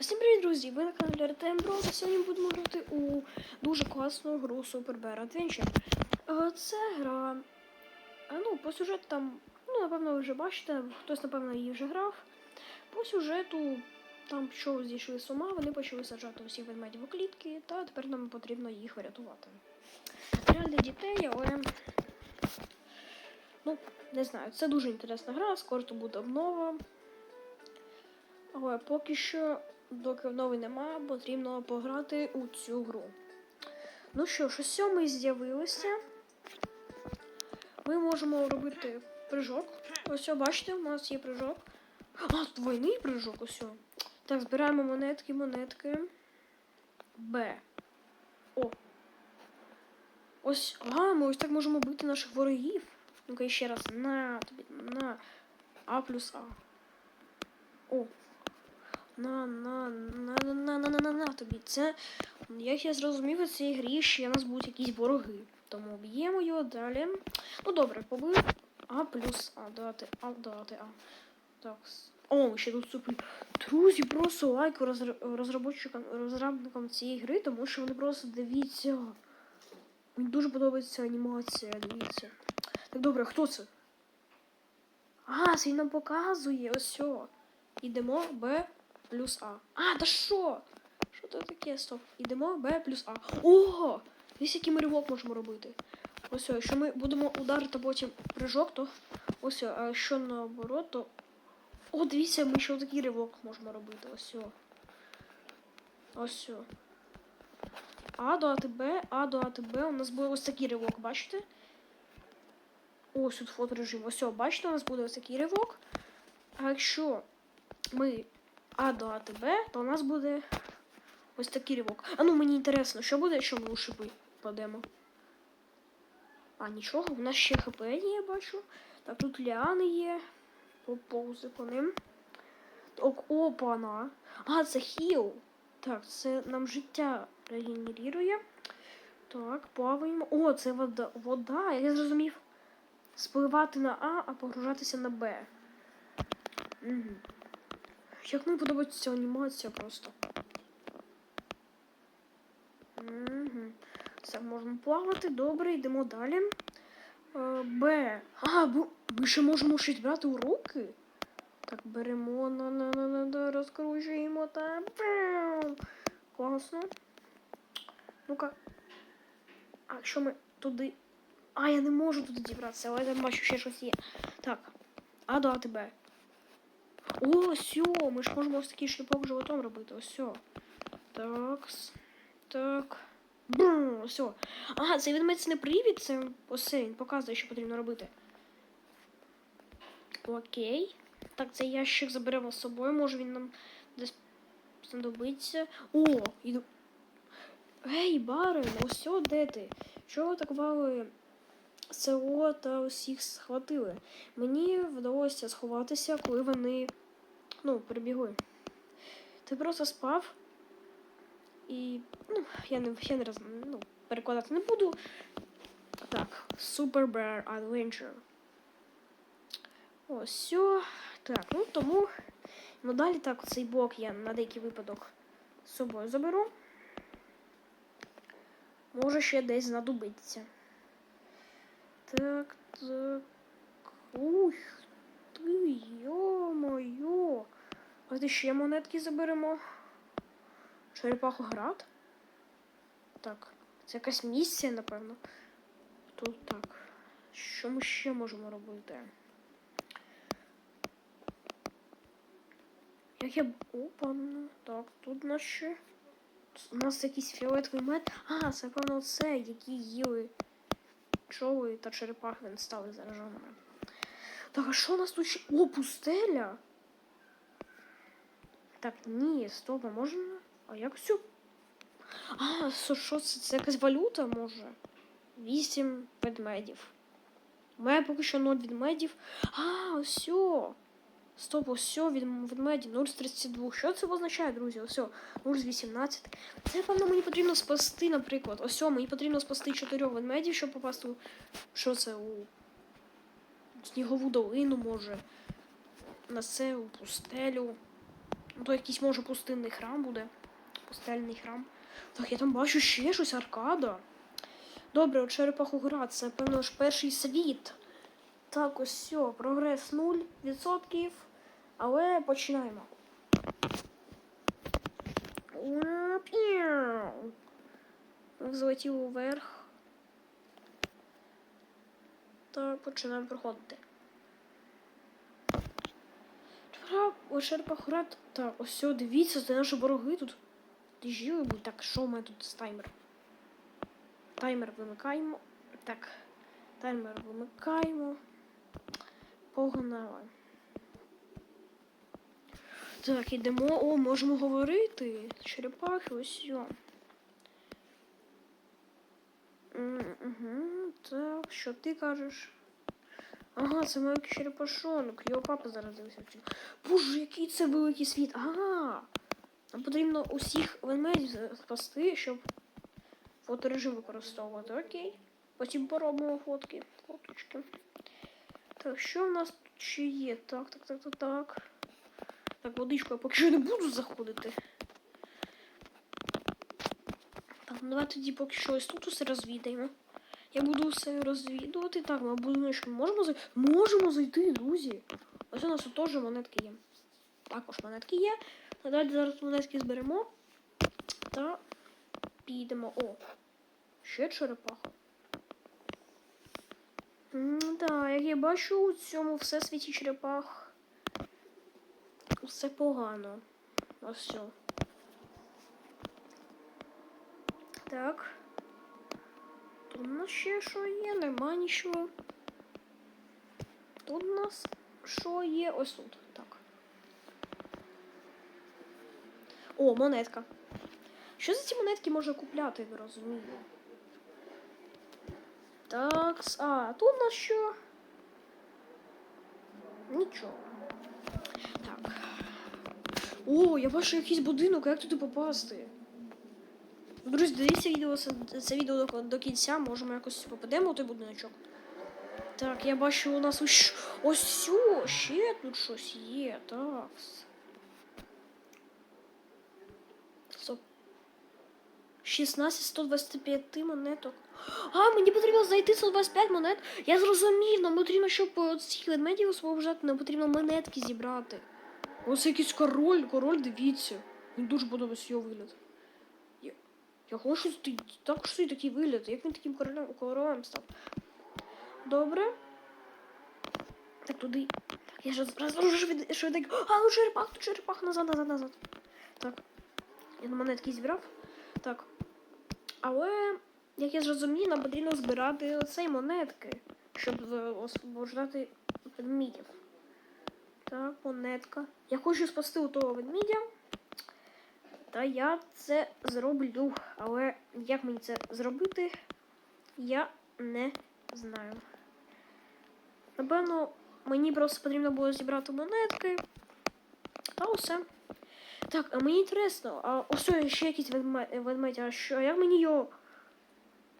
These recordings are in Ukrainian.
Усім привіт, друзі! Ви на каналі Артем Бро. Сьогодні будемо грати у дуже класну гру Super Bear Adventure. Це гра. е, Ну, по сюжету там, ну, напевно, ви вже бачите, хтось, напевно, її вже грав. По сюжету там що зійшли з ума, вони почали саджати усіх ведмедів у клітки, та тепер нам потрібно їх врятувати. Реально дітей, але. Ну, не знаю, це дуже інтересна гра, скоро то буде обнова. Але поки що, доки новий нема, потрібно пограти у цю гру. Ну що ж, ось ми з'явилися. Ми можемо робити прыжок. Ось, бачите, у нас є прыжок. А, тут двойний прыжок, ось. Так, збираємо монетки, монетки. Б. О. Ось. А, ми ось так можемо бити наших ворогів. Ну-ка ще раз. На тобі. На. А плюс А. О, на, на, на, на, на, на, на, на, тобі. Це, як я зрозумів, у цій грі ще нас будуть якісь вороги. Тому б'ємо його далі. Ну добре, побив. А плюс А, додати А, додати А. Так. О, ще тут супер. Друзі, просто лайк розр- розробникам, розробникам цієї гри, тому що вони просто дивіться. Мені дуже подобається анімація, дивіться. Так добре, хто це? А, це він нам показує, ось. Ідемо Б плюс А. А, та що? Що це таке? Стоп. Ідемо Б плюс А. Ого! Дивись, який ми ривок можемо робити. Ось, якщо ми будемо ударити потім прыжок, то ось, а якщо наоборот, то. О, дивіться, ми ще такий ривок можемо робити. Ось. Ось. А до АТБ, А до АТБ. У нас буде ось такий ривок, бачите? Ось тут фоторежим. Ось, бачите, у нас буде ось такий ривок. А якщо ми А до АТБ, то у нас буде ось такий ривок. А ну мені інтересно, що буде, якщо ми у шипи падемо. А, нічого, у нас ще ХП є, я бачу. Так, тут ліани є. Поповзи по ним. Так, опана. А, це хіл. Так, це нам життя регенерує. Так, плаваємо. О, це вода. Вода, я зрозумів. Спливати на А, а погружатися на Б. Угу. Як мені подобається анімація просто. Угу. Все, можемо плавати. Добре, йдемо далі. Е, Б. А, бо ми ще можемо щось брати у руки. Так, беремо на на на на розкручуємо та. Бам! Класно. Ну-ка. А якщо ми туди. А, я не можу туди дібратися, але я бачу ще щось є. Так. А до АТБ. О, сьо, ми ж можемо ось такий шліпок животом робити. Ось. Так. Так. Бррр, все. Ага, це відмець не привід, це ось він показує, що потрібно робити. Окей. Так, цей ящик заберемо з собою, може він нам десь знадобиться. О, іду. Гей, барин, ось де ти? Чого атакували село та усіх схватили? Мені вдалося сховатися, коли вони ну, прибігли. Ти просто спав. І ну, я не я не роз, ну, перекладати не буду. Так, Super Bear Adventure. Ось все. Так, ну тому. Ну далі так, цей блок я на деякий випадок з собою заберу. Може ще десь знадобиться. Так, так. Ух ти, йо-моє. Давайте ще монетки заберемо. Черепахоград? Так, це якась місія, напевно. Тут так. Що ми ще можемо робити? Як я. Опа, ну, так, тут нас ще. У нас якийсь фіолетовий мед. А, це, певно, це, які їли пчоли та черепахи вони стали зараженими. Так, а що у нас тут ще? О, пустеля! Так, ні, стоп, а можна? А як все? А, що, це? Це якась валюта може? Вісім ведмедів. У мене поки що 0 ведмедів. А, ось. Стоп, ось від ведмедів 0 з 32. Що це означає, друзі? Ось 0 з 18. Це, певно, мені потрібно спасти, наприклад. Ось мені потрібно спасти 4 ведмедів, щоб попасти у. Що це? У снігову долину, може. На це, у пустелю. Ну, то якийсь може пустинний храм буде. Пустельний храм. Так, я там бачу ще щось аркада. Добре, от Черепахогра, це певно ж перший світ. Так, ось все, прогрес 0%. Але починаємо. Піу. Взлетів уверх. Та починаємо проходити. Черепахоград. Так, ось дивіться, це наші вороги тут. Живий будь. Так, що у мене тут з таймер? Таймер вимикаємо. Так. Таймер вимикаємо. Погнали. Так, ідемо. О, можемо говорити. Черепахи, ось йо. Угу, так, що ти кажеш? Ага, це маленький черепашонок. Його папа заразився. Боже, який це великий світ. Ага. Нам потрібно усіх ведмедів спасти, щоб фоторежим використовувати. Окей. Потім поробимо фотки. Фоточки. Так, що в нас тут ще є? Так, так, так, так, так. Так, водичку я поки що не буду заходити. Так, ну давай тоді поки що ось тут усе розвідаємо. Я буду все розвідувати. Так, ми будемо що можемо зайти. Можемо зайти, друзі. Ось у нас тут теж монетки є. Також монетки є. Надалі зараз монетки зберемо. Та підемо. О! Ще черепаха. Так, як я бачу, у цьому всесвіті черепах. Все погано. Ось все. Так. Тут у нас ще що є, нема нічого. Тут у нас що є? Ось тут. Так. О, монетка. Що за ці монетки можна купляти, не розумію. Так, а, тут у нас що? Нічого. О, я бачу якийсь будинок, як туди попасти? Друзі, дивіться відео, це, відео до, до кінця, можемо якось попадемо у той будиночок. Так, я бачу, у нас ось ось ще тут щось є, так. Стоп. 16 125 монеток. А, мені потрібно знайти 125 монет. Я зрозумів, нам потрібно, щоб цих ведмедів освобождати, нам потрібно монетки зібрати. Ось якийсь король, король, дивіться. Мені дуже подобається його вигляд. Я, я хочу також такий вигляд. Як він таким королем, королем став? Добре. Так, туди. Я ж розрушу швид- швиденько. А, ну черепах, тут черепах, назад, назад, назад. Так. Я на монетки зібрав. Так. Але, як я зрозумів, нам потрібно збирати оцей монетки, щоб е, освобождати ведмідів. Так, монетка. Я хочу спасти у того ведмідя. Та я це зроблю. Але як мені це зробити, я не знаю. Напевно, мені просто потрібно було зібрати монетки. Та усе. Так, а мені інтересно, а ось ще якийсь ведмедь, а що, А як мені його.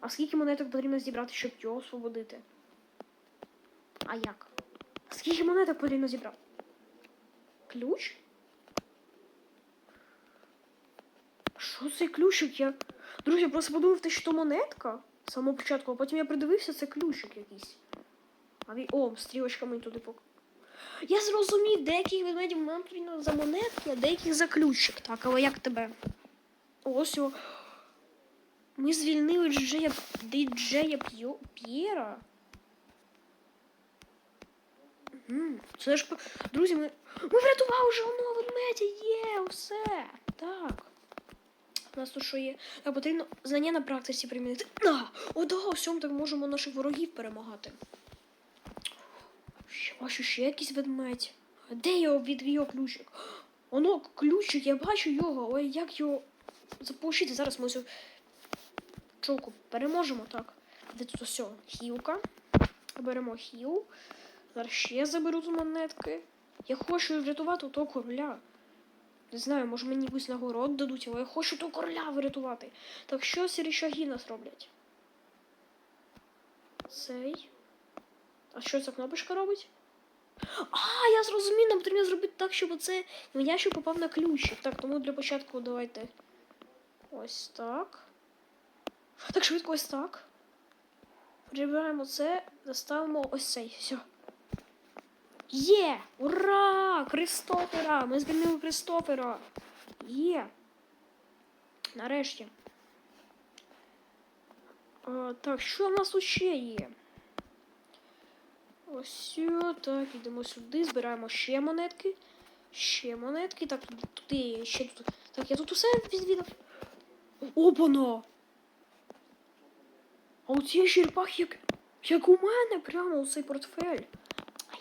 А скільки монеток потрібно зібрати, щоб його освободити? А як? Скільки монеток потрібно зібрати? Ключ? Що цей ключик? Я. Друзі, я просто подумав, те, що монетка з самого початку, а потім я придивився, це ключик якийсь. А він... О, стрілочка мені туди пок. Я зрозумів, деяких ведмедів нам потрібно за монетки, а деяких за ключик. Так, але як тебе? Ось о. Ми звільнили Джея Діджея П'ю- П'єра. Це ж друзі, ми. Ми врятували вже одного ведмедя! Є, все. Так. У нас тут що є? Так, потрібно знання на практиці примінити. А, о, да, всьому так можемо наших ворогів перемагати. Бачу ще якийсь ведмедь. Де його від його ключик? Оно ключик, я бачу його, ой, як його заполучити? Зараз ми цю чулку переможемо, так. Де тут все? Хілка. Беремо хіл. Зараз ще заберу з монетки. Я хочу врятувати того короля. Не знаю, може мені якусь нагород дадуть, але я хочу того короля врятувати. Так що сірішаги нас роблять? Цей. А що ця кнопочка робить? А, я зрозумів, нам потрібно зробити так, щоб оце м'ячик попав на ключик. Так, тому для початку давайте. Ось так. Так, швидко ось так. Прибираємо це, заставимо ось цей. Все. Є! Ура! Кристофера! Ми звільнили Кристофера! Є! Нарешті. А, так, що в нас тут ще є? Ось так, йдемо сюди, збираємо ще монетки. Ще монетки. Так, є ще тут. Так, я тут усе відвідав. Опана! А оці є черепахи, як, як у мене, прямо у цей портфель.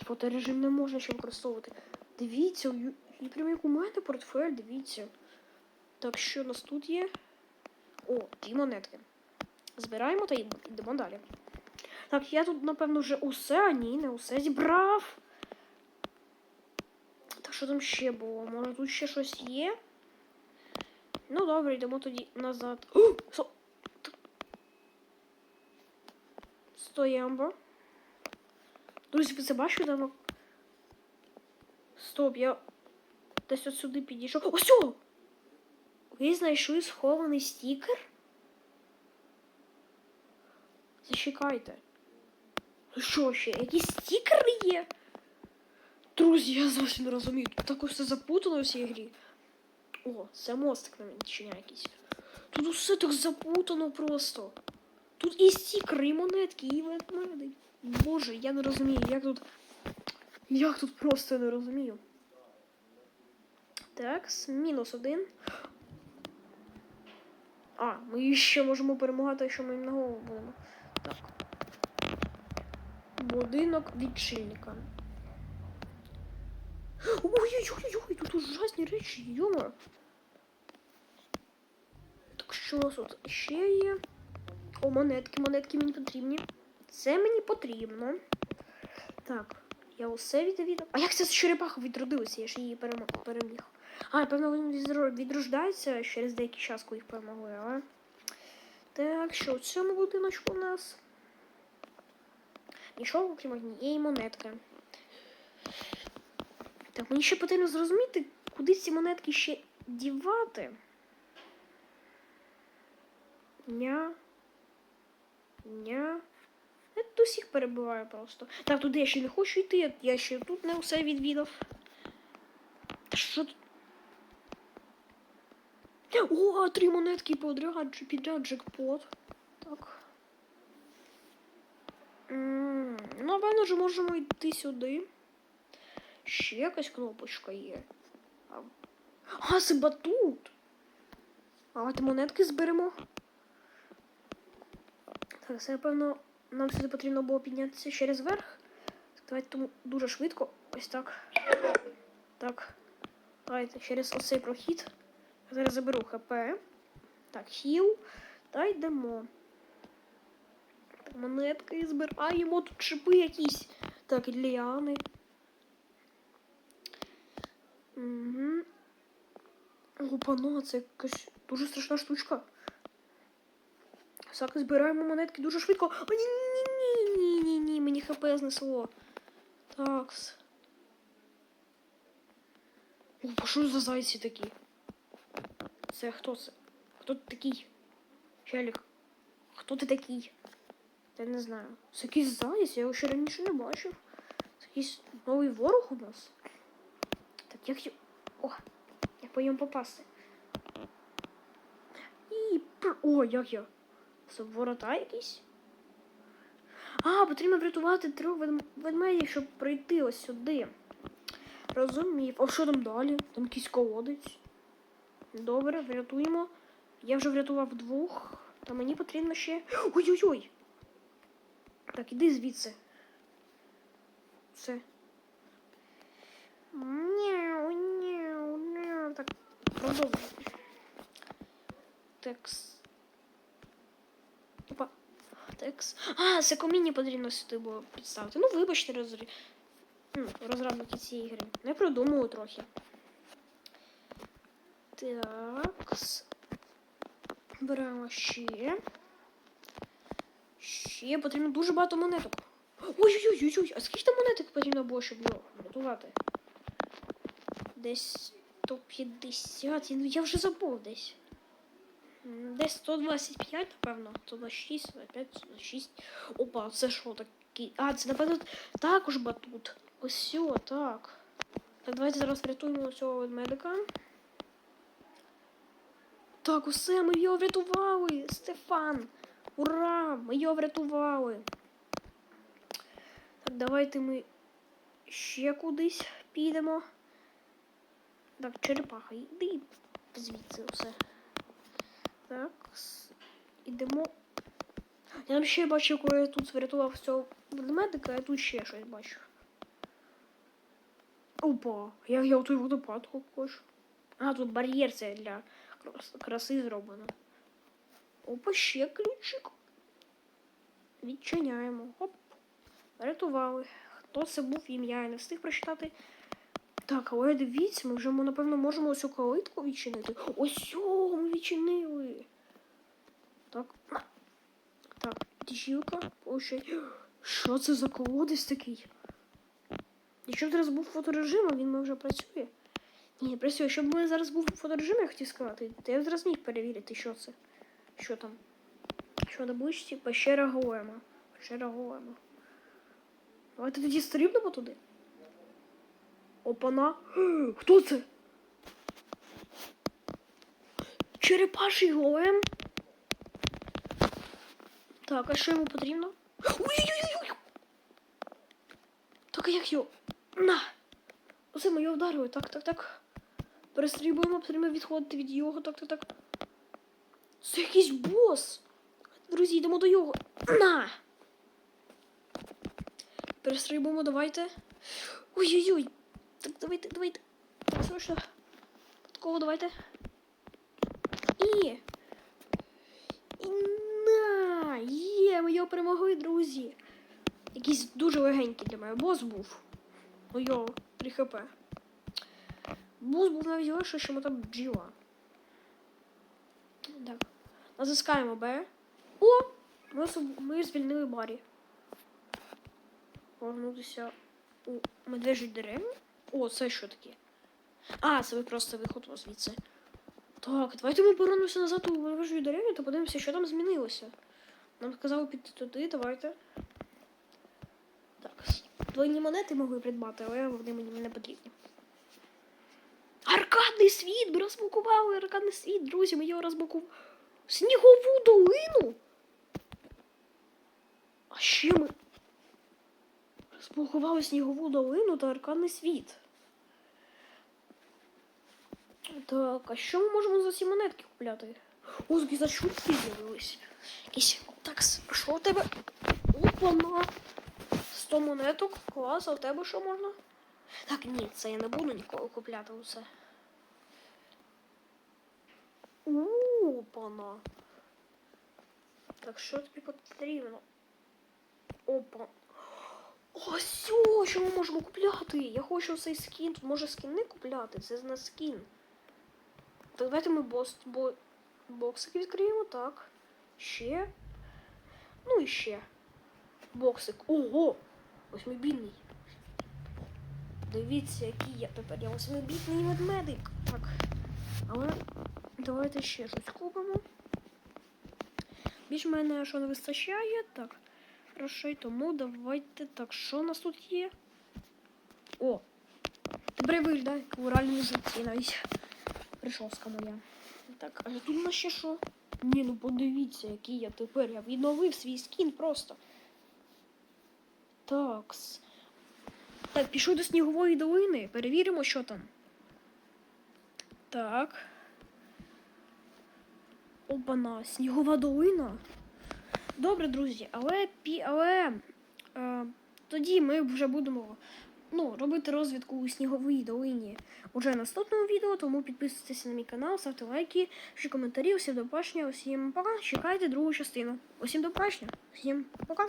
Фоторежим не можна ще використовувати. Дивіться, і прямо як у мене портфель, дивіться. Так, що у нас тут є? О, дві монетки. Збираємо та йдемо далі. Так, я тут, напевно, вже усе, а ні, не усе зібрав. Так, що там ще було? Може тут ще щось є? Ну, добре, йдемо тоді назад. О. Стоямбо. Друзі, ви це бачите? Там... Стоп, я десь от сюди підійшов. Ось! Ви знайшли схований стікер? Зачекайте. Що ще? Якісь стікери є? Друзі, я зовсім не розумію. Тут так усе запутано в цій грі. О, це мостик на відчиняє якийсь. Тут усе так запутано просто. Тут і стікери, і монетки, і ведмеди. Боже, я не розумію, як тут. Як тут просто не розумію. Так, мінус один. А, ми ще можемо перемагати, якщо ми їм на голову будемо. Так. Будинок відчинника. Ой-ой-ой, тут ужасні речі, йома. Так що у нас тут ще є? О, монетки, монетки мені потрібні. Це мені потрібно. Так, я усе відвідав. А як ця черепаха відродилася? Я ж її переміг. А, певно, він відро- відрождається через деякий час, коли їх перемогли, але. Так, що в цьому будиночку у нас? Нічого, окрім однієї монетки. Так, мені ще потрібно зрозуміти, куди ці монетки ще дівати. Ня. Ня. Я тут усіх перебиваю просто. Так, туди я ще не хочу йти, я- ще тут не все відвідав. Та що тут? О, три монетки подряд, підряд джекпот. Так. М, Ну, напевно, вже можемо йти сюди. Ще якась кнопочка є. А, а це батут. Давайте монетки зберемо. Так, це, напевно, нам сюди потрібно було піднятися через верх. Давайте тому дуже швидко. Ось так. Так. Давайте через оцей прохід. Зараз заберу ХП. Так, хіл. Та йдемо. Так, монетки збираємо. Тут шипи якісь. Так, ліани. Угу. Опано, це якась дуже страшна штучка. Так, збираємо монетки дуже швидко. О, ні, мені хп знесло. Такс. О, що за зайці такі? Це хто це? Хто ти такий? Челік. Хто ти такий? Я не знаю. Це якийсь заєць, я його ще раніше не бачив. Це якийсь новий ворог у нас. Так, як його... О, як по ньому попасти? І... О, як я? Це ворота якісь? Потрібно врятувати трьох ведмедів, щоб прийти ось сюди. Розумів. А що там далі? Там якийсь колодець. Добре, врятуємо. Я вже врятував двох. Та мені потрібно ще. Ой-ой-ой! Так, іди звідси. Все. Няу, няу, няу. Так, продовжуй. Текс. Текс. А, це коміні потрібно сюди було підставити. Ну, вибачте, розрі... ну, розробники цієї гри. Не продумали трохи. Такс. Беремо ще. Ще потрібно дуже багато монеток. Ой-ой-ой, а скільки там монеток потрібно було, щоб його врятувати? Десь 150, я, я вже забув десь. Десь 125, напевно. 126, 125, 126. Опа, це що таке? А, це напевно також батут. Ось все, так. Так, давайте зараз врятуємо цього ведмедика. Так, усе, ми його врятували! Стефан! Ура! Ми його врятували! Так, давайте ми ще кудись підемо. Так, черепаха, йди звідси все. Так, ідемо. Я там ще бачив, коли я тут врятував цього ведмедика, я тут ще щось бачу. Опа, я, я той водопад хочу. А, тут бар'єр це для краси зроблено. Опа, ще ключик. Відчиняємо. Оп. Врятували. Хто це був ім'я? Я не встиг прочитати. Так, але дивіться, ми вже напевно можемо ось цю калитку відчинити. Ось о, ми відчинили. Так. Так, діжілка. Ощай. Що це за колодець такий? Якщо б зараз був фоторежим, а він ми вже працює. Не працює. Щоб в мене зараз був фоторежим, я хотів сказати, то я зараз міг перевірити, що це. Що там. Що ближчі? Пещера Голема. Пещера Голема. Давайте тоді стрибнемо туди. Опана. Хто це? Черепаший голем. Так, а що йому потрібно? Ой-ой-ой! Так, як його? На! Оце ми його вдарили. Так, так, так. Перестрибуємо, потрібно відходити від його. Так, так, так. Це якийсь бос. Друзі, йдемо до його. На! Перестрибуємо, давайте. Ой-ой-ой. Так, давайте, давайте. Так, срочно. Такого давайте. І. І на! Є, ми його перемогли, друзі. Якийсь дуже легенький для мене бос був. Ну йо, 3 хп. Бос був навіть легше, що ми там бджіла. Так. Натискаємо Б. О! Ми, ми звільнили Барі. Повернутися у медвежі деревню. О, це що таке? А, це ви просто виход ось звідси. Так, давайте ми повернемося назад у медвежу деревню та подивимося, що там змінилося. Нам сказали піти туди, давайте. Так, двойні монети могли придбати, але вони мені не потрібні. Аркадний світ! Ми розблокували аркадний світ, друзі, ми його розблокували. Снігову долину! А ще ми розблокували снігову долину та аркадний світ. Так, а що ми можемо за ці монетки купляти? О, за шутки з'явились. Якісь. Так, що у тебе? Опа, на. 100 монеток. Клас, а у тебе що можна? Так, ні, це я не буду ніколи купляти усе. Опана. Так, що тобі потрібно? Опа. Ось, що ми можемо купляти? Я хочу цей скін. Може скіни купляти. Це не скін. Так, давайте ми бос, бо, боксики відкриємо, так. Ще. Ну і ще. Боксик. Ого! Восьмибітний. Дивіться, який я тепер. Я восьмибітний ведмедик. Так. Але давайте ще щось купимо. Більш мене що не вистачає. Так. Грошей, тому давайте. Так, що у нас тут є? О! Тепер виглядає як у реальному житті навіть. Пришовська моя. Так, а тут у нас ще що? Ні, ну подивіться, який я тепер. Я відновив свій скін просто. Такс. Так, пішов до снігової долини. Перевіримо, що там. Так. Опана, снігова долина. Добре, друзі, але пі, але е, тоді ми вже будемо ну, робити розвідку у сніговій долині уже в наступному відео, тому підписуйтесь на мій канал, ставте лайки, пишіть коментарі. Усім до побачення, усім пока. Чекайте другу частину. Усім до побачення, всім пока.